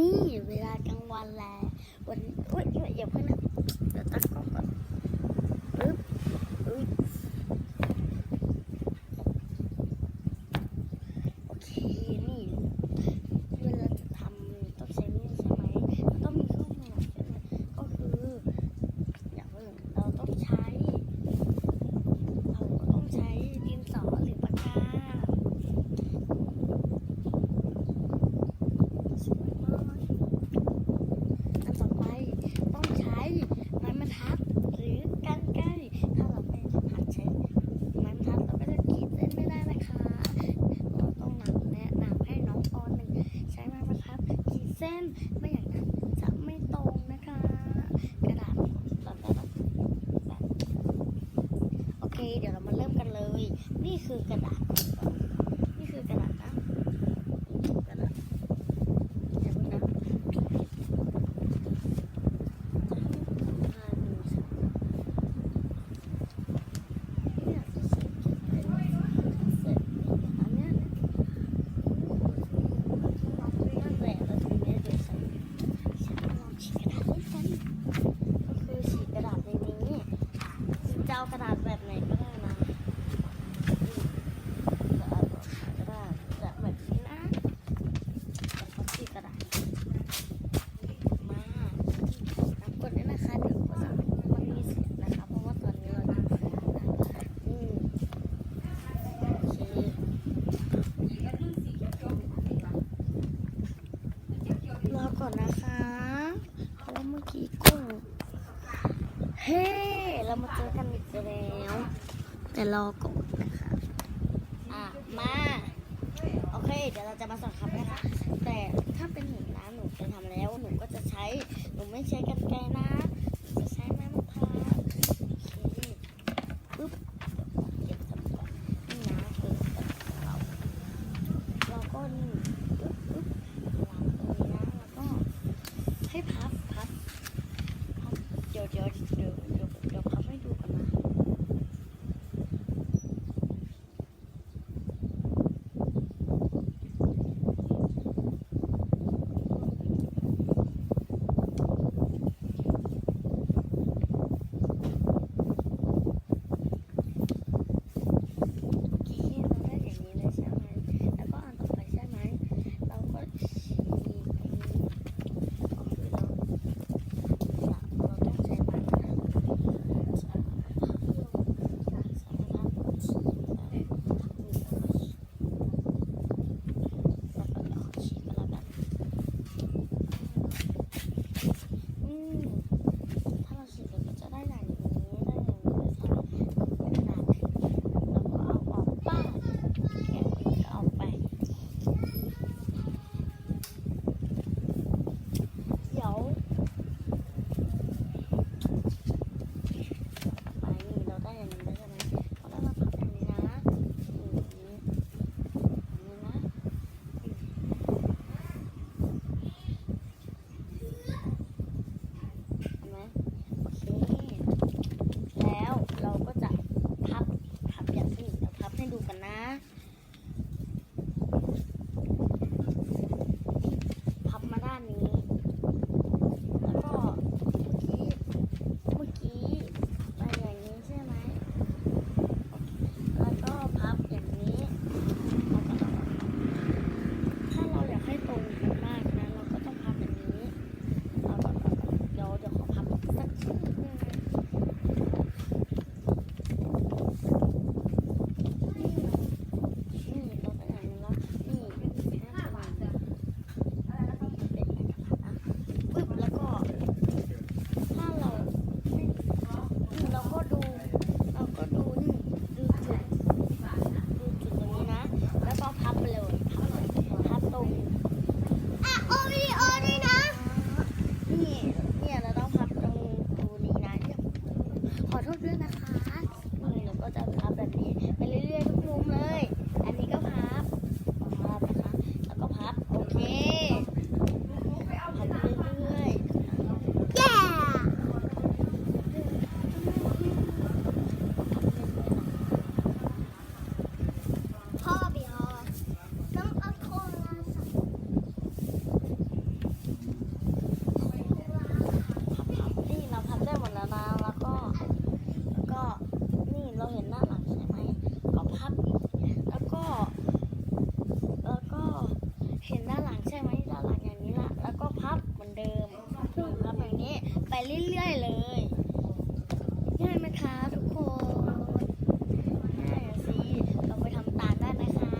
นี่เวลากลางวันแล้ววันอุ้ยอย่าเพิ่งนะเดี๋ยวตั้งกล้องก่อน่อนนะคะแล้วเมื่อกี้กุ้งเฮ้ เรามาเจอกันอีกแล้ว แต่รอก่อนนะคะ อะ มา โอเค เดี๋ยวเราจะมาสอนคำนะคะ 밥, 밥. 밥. 여기, 여기. Mm. ช่วย นะคะทุกคนน่าสิเราไปทำตาลได้ไหคะ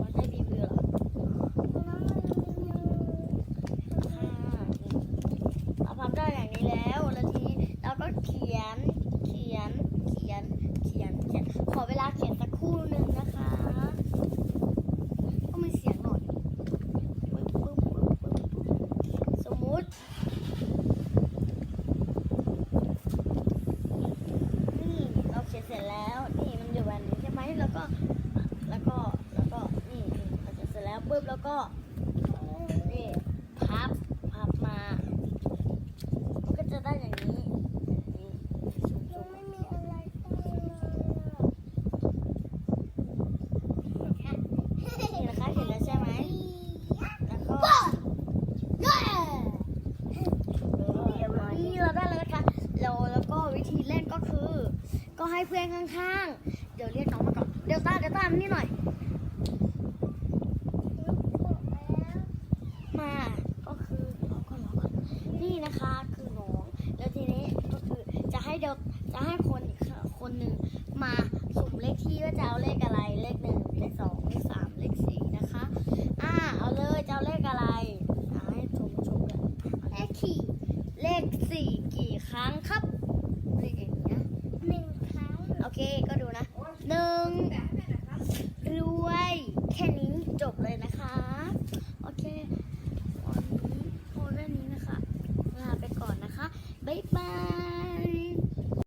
มันได้รีวิอค่ะเราพับได้อย่างนี้แล้ว แล้วทีเราก็เขียน เขียน เขียน เขียน เขียน ขอเวลาเขียน ก็วิธีเล่นก็คือ ก็ให้เพื่อนข้างๆ เดี๋ยวเรียกน้องมาก่อน เดลต้าเดลต้ามานี่หน่อย มาก็คือเราก็รอก่อนนี่นะคะคือน้องแล้วทีนี้ก็คือจะให้เดลจะให้คนอีกคนหนึ่งมาสุ่มเลขที่ว่าจะเอาเลขอะไรเลขหนึ่งเลขสองเลขสามเลขสี่นะคะอ่าเอาเลยจะเอาเลขอะไรอ่าให้ชมชมเลยเลขขี่เลขสี่กี่ครั้งครับ